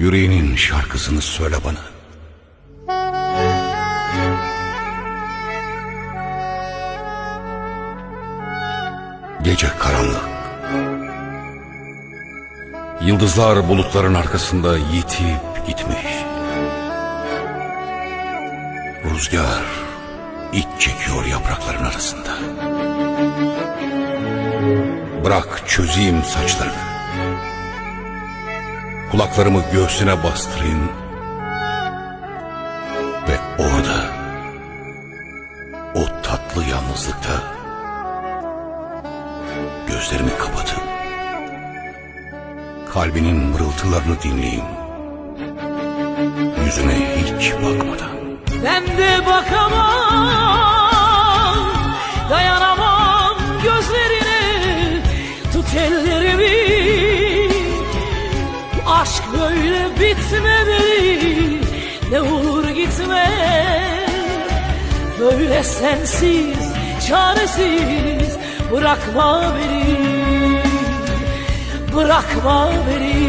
Yüreğinin şarkısını söyle bana. Gece karanlık. Yıldızlar bulutların arkasında yitip gitmiş. Rüzgar iç çekiyor yaprakların arasında. Bırak çözeyim saçlarını. Kulaklarımı göğsüne bastırayım. Ve orada o tatlı yalnızlıkta gözlerimi kapatıp kalbinin mırıltılarını dinleyeyim. Yüzüne hiç bakmadan. Ben de bakamam Dayanamam gözlerine Tut ellerimi böyle bitmemeli Ne olur gitme. Böyle sensiz Çaresiz Bırakma beni Bırakma beni